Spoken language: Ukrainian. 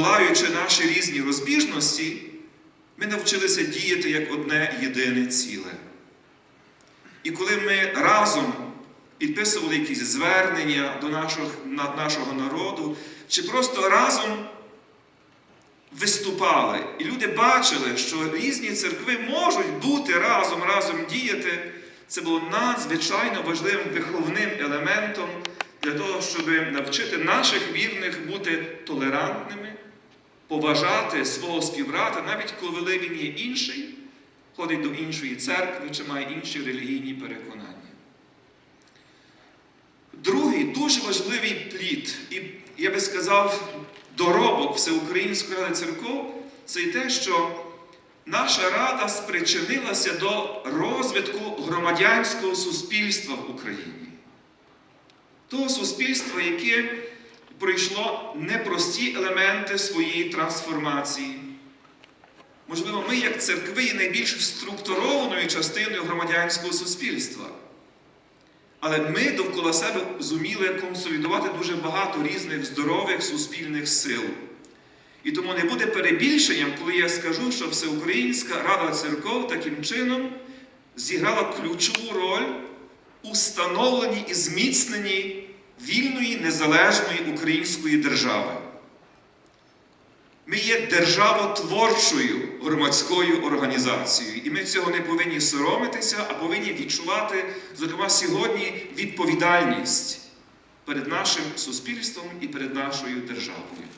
долаючи наші різні розбіжності, ми навчилися діяти як одне єдине ціле. І коли ми разом підписували якісь звернення до нашого, нашого народу, чи просто разом виступали, і люди бачили, що різні церкви можуть бути разом, разом діяти, це було надзвичайно важливим виховним елементом для того, щоб навчити наших вірних бути толерантними, поважати свого співбрата, навіть коли він є інший, ходить до іншої церкви чи має інші релігійні переконання. Другий дуже важливий плід, і я би сказав, доробок Всеукраїнської ради церков, це те, що наша рада спричинилася до розвитку громадянського суспільства в Україні. Того суспільства, яке пройшло непрості елементи своєї трансформації. Можливо, ми, як церкви, є найбільш структурованою частиною громадянського суспільства. Але ми довкола себе зуміли консолідувати дуже багато різних здорових суспільних сил. І тому не буде перебільшенням, коли я скажу, що Всеукраїнська Рада церков таким чином зіграла ключову роль у становленні і зміцненні вільної незалежної української держави. Ми є державотворчою громадською організацією, і ми цього не повинні соромитися, а повинні відчувати, зокрема, сьогодні відповідальність перед нашим суспільством і перед нашою державою.